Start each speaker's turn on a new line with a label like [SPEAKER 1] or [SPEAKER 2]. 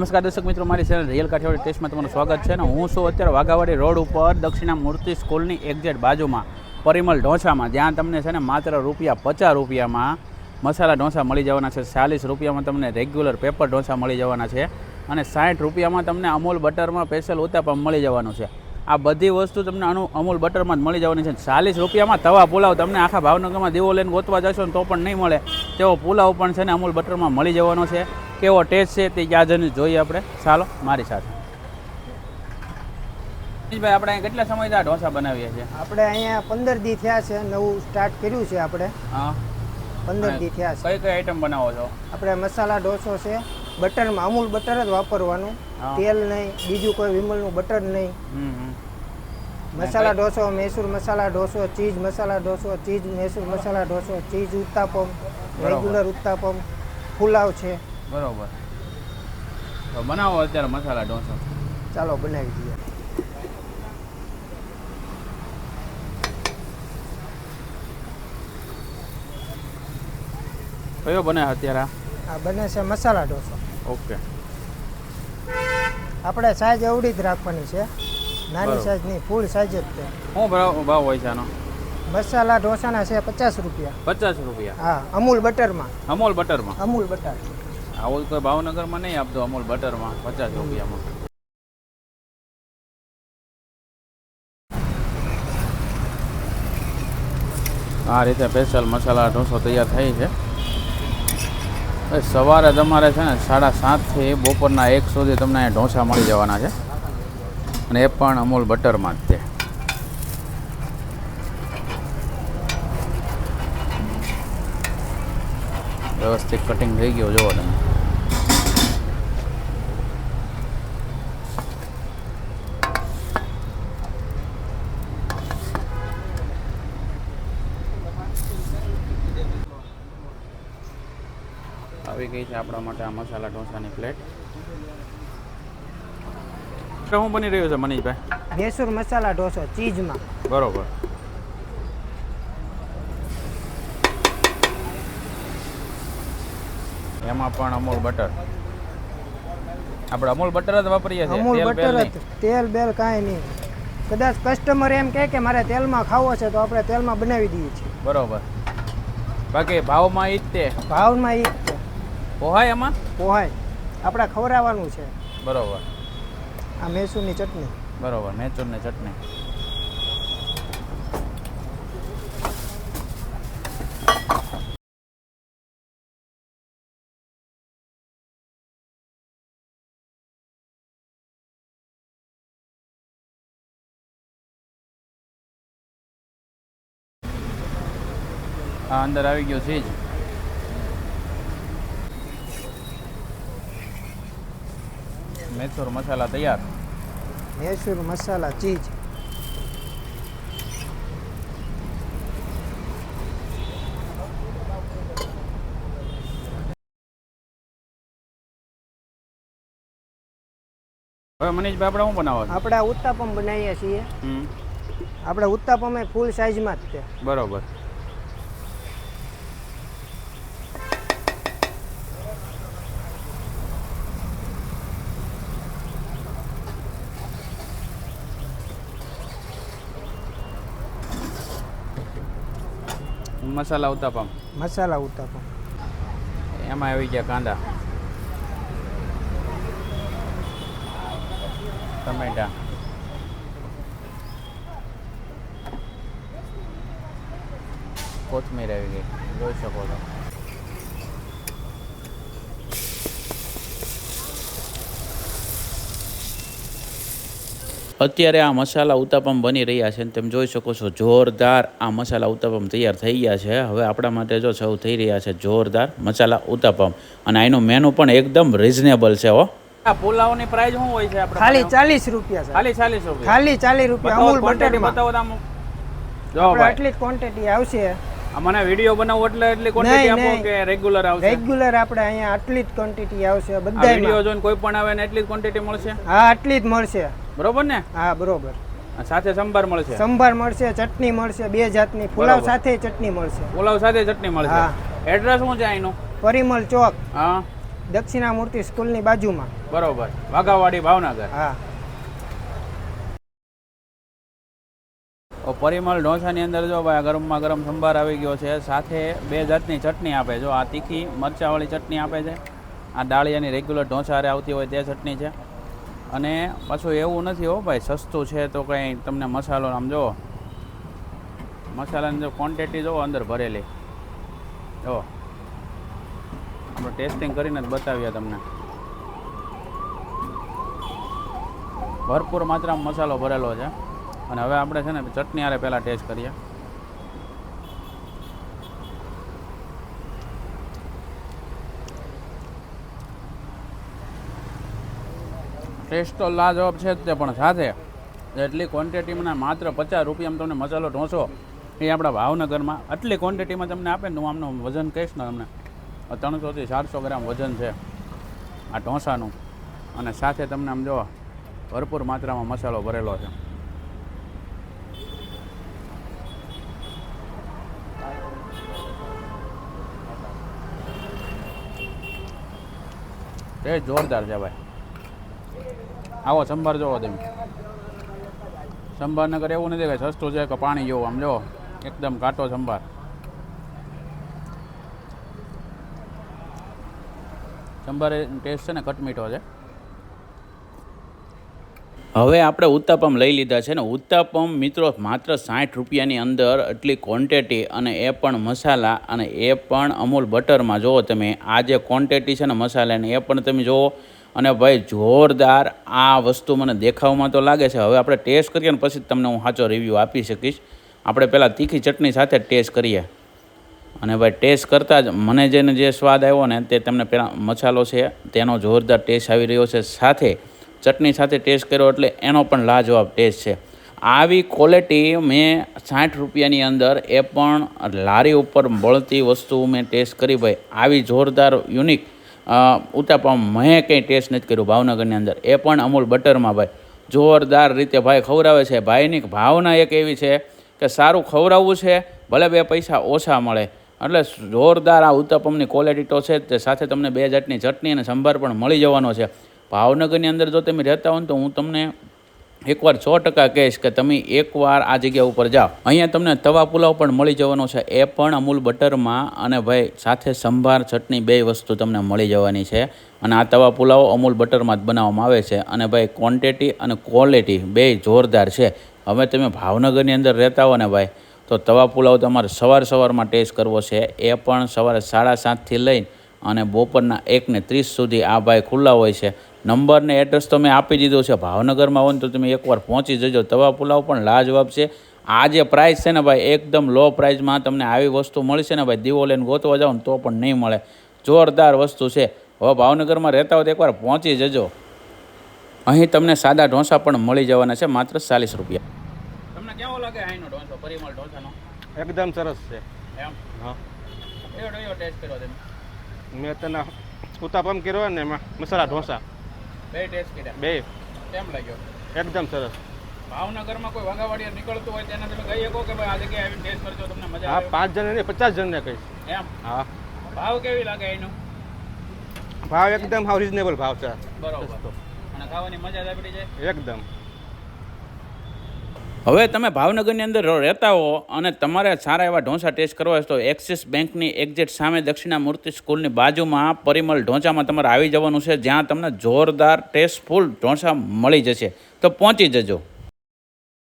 [SPEAKER 1] નમસ્કાર દર્શક મિત્રો, મારી ચેનલ રિયલ કાઠિયાવાડી ટેસ્ટમાં તમારું સ્વાગત છે ને હું છું અત્યારે વાઘાવાડી રોડ ઉપર દક્ષિણા મૂર્તિ સ્કૂલની એક્ઝેક્ટ બાજુમાં, પરિમલ ઢોંસામાં. જ્યાં તમને છે ને માત્ર રૂપિયા પચાસ રૂપિયામાં મસાલા ઢોંસા મળી જવાના છે, ચાલીસ રૂપિયામાં તમને રેગ્યુલર પેપર ઢોંસા મળી જવાના છે અને સાઠ રૂપિયામાં તમને અમૂલ બટરમાં સ્પેશિયલ ઉત્તાપમ મળી જવાનું છે. આ બધી વસ્તુ તમને અનુ અમૂલ બટરમાં જ મળી જવાની છે. ચાલીસ રૂપિયામાં તવા પુલાવ તમને આખા ભાવનગરમાં દેવો લઈને ગોતવા જશો ને તો પણ નહીં મળે. તેવો પુલાવ પણ છે ને અમૂલ બટરમાં મળી જવાનો છે. કેવો ટેસ્ટ છે તે ત્યાં જોઈએ આપણે. ચાલો મારી સાથે. ભાઈ આપણે અહીંયા કેટલા સમયથી આ ઢોસા બનાવીએ છીએ?
[SPEAKER 2] આપણે અહીંયા પંદર દી થયા છે નવું સ્ટાર્ટ કર્યું છે આપણે.
[SPEAKER 1] હા.
[SPEAKER 2] પંદર દી થયા છે.
[SPEAKER 1] કઈ કઈ આઈટમ બનાવો છો?
[SPEAKER 2] આપણે મસાલા ઢોસો છે બટરમાં અમૂલ બટર જ વાપરવાનું. તેલ નહીં બીજું કોઈ વિમલનું બટર નહીં. Masala dosa Mysore masala dosa cheese masala dosa cheese Mysore masala dosa cheese uttapam regular uttapam pulao છે.
[SPEAKER 1] બરોબર. તો બનાવો અત્યારે મસાલા ઢોસા.
[SPEAKER 2] ચાલો બનાવી દઈએ.
[SPEAKER 1] કયો બને અત્યારે આ?
[SPEAKER 2] બને છે મસાલા ઢોસો.
[SPEAKER 1] ઓકે.
[SPEAKER 2] આપણે સાઈઝ એવડી જ રાખવાની છે. નાની. સાઈઝ નહીં ફૂલ સાઈઝ જ છે.
[SPEAKER 1] શું ભાવ ભાવ હોય છે આનો?
[SPEAKER 2] મસાલા ઢોસાના છે પચાસ રૂપિયા.
[SPEAKER 1] પચાસ રૂપિયા.
[SPEAKER 2] હા અમૂલ બટરમાં.
[SPEAKER 1] અમૂલ બટરમાં?
[SPEAKER 2] અમૂલ બટર.
[SPEAKER 1] આવું કોઈ ભાવનગરમાં નહીં આપતો અમૂલ બટરમાં પચાસ રૂપિયામાં. આ રીતે સ્પેશિયલ મસાલા ઢોસો તૈયાર થાય છે. સવારે તમારે છે ને સાડા સાતથી બપોરના એક સુધી તમને ઢોસા મળી જવાના છે. અને એ પણ અમૂલ બટરમાં જ તે વ્યવસ્થિત કટિંગ થઈ ગયું જોવો તમે. આવી ગઈ છે આપણા માટે આ મસાલા ઢોસાની પ્લેટ. શું બની રહ્યું છે મનીષભાઈ?
[SPEAKER 2] મૈસૂર મસાલા ઢોસો ચીઝમાં.
[SPEAKER 1] બરોબર. એમાં પણ અમૂલ બટર. આપણે અમૂલ બટર જ વાપરીએ છીએ
[SPEAKER 2] અમૂલ બટર જ તેલ બેલ કાંઈ નહીં. કદાચ કસ્ટમર એમ કહે કે મારે તેલમાં ખાવો છે તો આપણે તેલમાં બનાવી દઈએ છીએ.
[SPEAKER 1] બરોબર. બાકી ભાવમાં ઈ જ તે.
[SPEAKER 2] ભાવમાં છે
[SPEAKER 1] પોહાય એમાં
[SPEAKER 2] પોહાય. આપણે ખવડાવવાનું છે.
[SPEAKER 1] બરોબર.
[SPEAKER 2] આ મૈસૂરની ચટણી.
[SPEAKER 1] બરોબર મેચૂરની ચટણી. આ અંદર આવી ગયો છે જ મેથૂર મસાલા તૈયાર
[SPEAKER 2] મૈસૂર મસાલા ચીઝ
[SPEAKER 1] હવે મનીષભાઈ આપણે શું બનાવો
[SPEAKER 2] આપણે ઉત્તાપમ બનાવીએ છીએ. આપણે ઉત્તાપમ એ ફૂલ સાઈઝમાં જ છે.
[SPEAKER 1] બરોબર. મસાલા ઉતાપમ?
[SPEAKER 2] મસાલા ઉત્તાપમ
[SPEAKER 1] એમાં આવી ગયા કાંદા. ટમેટા. કોથમીર આવી ગઈ. જોઈ શકો છો. અત્યારે આ મસાલા ઉત્તપમ બની રહ્યા છે તમે જોઈ શકો છો જોરદાર આ મસાલા ઉત્તપમ તૈયાર થઈ ગયા છે. હવે આપણા માટે જો સૌ થઈ રહ્યા છે જોરદાર મસાલા ઉત્તપમ અને એનું મેનુ પણ એકદમ રિઝનેબલ છે હો. આ પુલાવની પ્રાઇસ શું હોય છે આપણે
[SPEAKER 2] ખાલી ચાલીસ રૂપિયા છે.
[SPEAKER 1] ખાલી ચાલીસ રૂપિયા?
[SPEAKER 2] ખાલી ચાલીસ રૂપિયા અમૂલ બટરમાં
[SPEAKER 1] બતાવો તો જો ભાઈ.
[SPEAKER 2] આટલી જ ક્વોન્ટિટી આવશે.
[SPEAKER 1] મને વિડિયો બનાવો એટલે એટલી ક્વોન્ટિટી આપો કે રેગ્યુલર આવશે?
[SPEAKER 2] રેગ્યુલર આપણે અહીંયા આટલી જ ક્વોન્ટિટી આવશે.
[SPEAKER 1] બધા વીડિયો જોઈને કોઈ પણ આવે ને એટલી જ ક્વોન્ટિટી મળશે?
[SPEAKER 2] હા આટલી જ મળશે.
[SPEAKER 1] બરોબર ને?
[SPEAKER 2] હા બરોબર.
[SPEAKER 1] સાથે સંભાર મળશે?
[SPEAKER 2] સંભાર મળશે ચટણી મળશે બે જાતની. પુલાવ સાથે ચટણી મળશે.
[SPEAKER 1] પુલાવ સાથે ચટણી મળશે. એડ્રેસ શું છે અહીંનું
[SPEAKER 2] પરિમલ ચોક
[SPEAKER 1] હા.
[SPEAKER 2] દક્ષિણામૂર્તિ સ્કૂલની બાજુમાં.
[SPEAKER 1] બરોબર. વાઘાવાડી ભાવનગર.
[SPEAKER 2] હા.
[SPEAKER 1] ઓ પરિમલ ઢોસાની અંદર જો ભાઈ ગરમમાં ગરમ સંભાર આવી ગયો છે સાથે બે જાતની ચટણી આપે. જો આ તીખી મરચાંવાળી ચટણી આપે છે આ દાળિયાની રેગ્યુલર ઢોસા આવતી હોય તે ચટણી છે. અને પાછું એવું નથી હો ભાઈ, સસ્તું છે તો કંઈ તમને મસાલો આમ જુઓ. મસાલાની જો ક્વોન્ટિટી જુઓ અંદર ભરેલી. જુઓ. આપણે ટેસ્ટિંગ કરીને જ બતાવીએ તમને. ભરપૂર માત્રામાં મસાલો ભરેલો છે. અને હવે આપણે છે ને ચટણી આરે પહેલાં ટેસ્ટ કરીએ. ટેસ્ટ તો લાજવાબ છે જ તે પણ સાથે. એટલી ક્વોન્ટિટીમાં માત્ર પચાસ રૂપિયામાં તમને મસાલો ઢોંસો, એ આપણા ભાવનગરમાં આટલી ક્વોન્ટિટીમાં તમને આપે ને હું આમનું વજન કહીશ ને તમને. ત્રણસોથી ચારસો ગ્રામ વજન છે આ ઢોસાનું. અને સાથે તમને આમ જો ભરપૂર માત્રામાં મસાલો ભરેલો છે. તે જોરદાર છે ભાઈ. આવો, સંભાર જોવો તમે. સંભારનગર એવું નથી કે સસ્તું છે કે પાણી જેવું, આમ જો એકદમ ઘાટો સંભાર. સંભાર ટેસ્ટ છે ને કટમીઠો છે. હવે આપણે ઉત્તાપમ લઈ લીધા છે ને, ઉત્તાપમ મિત્રો માત્ર સાઠ રૂપિયાની અંદર એટલી ક્વોન્ટિટી અને એ પણ મસાલા અને એ પણ અમૂલ બટરમાં જુઓ તમે, આ જે ક્વોન્ટિટી છે ને મસાલાની, એ પણ તમે જુઓ અને ભાઈ જોરદાર આ વસ્તુ મને દેખાવમાં તો લાગે છે. હવે આપણે ટેસ્ટ કરીએ ને પછી તમને હું સાચો રિવ્યૂ આપી શકીશ. આપણે પહેલાં તીખી ચટણી સાથે ટેસ્ટ કરીએ. અને ભાઈ ટેસ્ટ કરતાં જ મને જેને જે સ્વાદ આવ્યો ને તે તમને પહેલાં મસાલો છે તેનો જોરદાર ટેસ્ટ આવી રહ્યો છે. સાથે ચટણી સાથે ટેસ્ટ કર્યો એટલે એનો પણ લાજવાબ ટેસ્ટ છે. આવી ક્વોલિટી મેં સાઠ રૂપિયાની અંદર એ પણ લારી ઉપર મળતી વસ્તુ મેં ટેસ્ટ કરી ભાઈ. આવી જોરદાર યુનિક ઉત્તાપમ મેં કંઈ ટેસ્ટ નથી કર્યું ભાવનગરની અંદર. એ પણ અમૂલ બટરમાં ભાઈ. જોરદાર રીતે ભાઈ ખવડાવે છે. ભાઈની ભાવના એક એવી છે કે સારું ખવડાવવું છે, ભલે બે પૈસા ઓછા મળે. એટલે જોરદાર આ ઉત્તપમની ક્વોલિટી તો છે તે. સાથે તમને બે જાતની ચટણી અને સંભાર પણ મળી જવાનો છે. ભાવનગરની અંદર જો તમે રહેતા હો તો હું તમને એકવાર સો ટકા કહીશ કે તમે એકવાર આ જગ્યા ઉપર જાઓ. અહીંયા તમને તવા પુલાવ પણ મળી જવાનો છે. એ પણ અમૂલ બટરમાં અને ભાઈ સાથે સંભાર, ચટણી બે વસ્તુ તમને મળી જવાની છે. અને આ તવા પુલાવ અમૂલ બટરમાં જ બનાવવામાં આવે છે. અને ભાઈ ક્વોન્ટિટી અને ક્વોલિટી બે જોરદાર છે. હવે તમે ભાવનગરની અંદર રહેતા હો ને ભાઈ, તો તવા પુલાવ તમારે સવાર સવારમાં ટેસ્ટ કરવો છે. એ પણ સવારે સાડા સાતથી લઈને અને બપોરના એકને ત્રીસ સુધી આ ભાઈ ખુલ્લા હોય છે. નંબરને એડ્રેસ તો મેં આપી દીધો છે. ભાવનગરમાં હોય ને તો તમે એકવાર પહોંચી જજો. તવા પુલાવ પણ લાજવાબ છે. આ જે પ્રાઇસ છે ને ભાઈ એકદમ લો પ્રાઇસમાં તમને આવી વસ્તુ મળશે ને ભાઈ દીવો લઈને ગોતવા જાઓ ને તો પણ નહીં મળે. જોરદાર વસ્તુ છે. હવે ભાવનગરમાં રહેતા હોય તો એકવાર પહોંચી જજો. અહીં તમને સાદા ઢોસા પણ મળી જવાના છે માત્ર ચાલીસ રૂપિયા. તમને કેવો લાગે અહીંનો ઢોસો પરિમળ ઢોસાનો?
[SPEAKER 3] એકદમ સરસ છે.
[SPEAKER 1] એમ?
[SPEAKER 3] હા.
[SPEAKER 1] ટેસ્ટ કર્યો તમે?
[SPEAKER 3] મેં તને ઉત્તાપમ કર્યો ને એમાં મસાલા ઢોસા.
[SPEAKER 1] બે ટેસ્ટ કર્યા.
[SPEAKER 3] બે.
[SPEAKER 1] કેમ લાગ્યો?
[SPEAKER 3] એકદમ સરસ.
[SPEAKER 1] ભાવનગરમાં કોઈ વાઘાવાડિયા નીકળતું હોય તેને તમે કહી શકો કે ભાઈ આ જગ્યાએ આવીને ટેસ્ટ કરજો તમને મજા આવે.
[SPEAKER 3] પાંચ જણ નહીં પચાસ જણને કહીશ.
[SPEAKER 1] એમ?
[SPEAKER 3] હા.
[SPEAKER 1] ભાવ કેવી લાગે એનો?
[SPEAKER 3] ભાવ એકદમ હાવ રિઝનેબલ ભાવ છે.
[SPEAKER 1] બરાબર. અને ખાવાની મજા જ આપડી છે?
[SPEAKER 3] એકદમ.
[SPEAKER 1] હવે તમે ભાવનગરની અંદર રહેતા હો અને તમારે સારા એવા ઢોંસા ટેસ્ટ કરવા હોય તો એક્સિસ બેંકની એક્ઝેટ સામે દક્ષિણા મૂર્તિ સ્કૂલની બાજુમાં પરિમલ ઢોંસામાં તમારે આવી જવાનું છે, જ્યાં તમને જોરદાર ટેસ્ટફુલ ઢોંસા મળી જશે. તો પહોંચી જજો.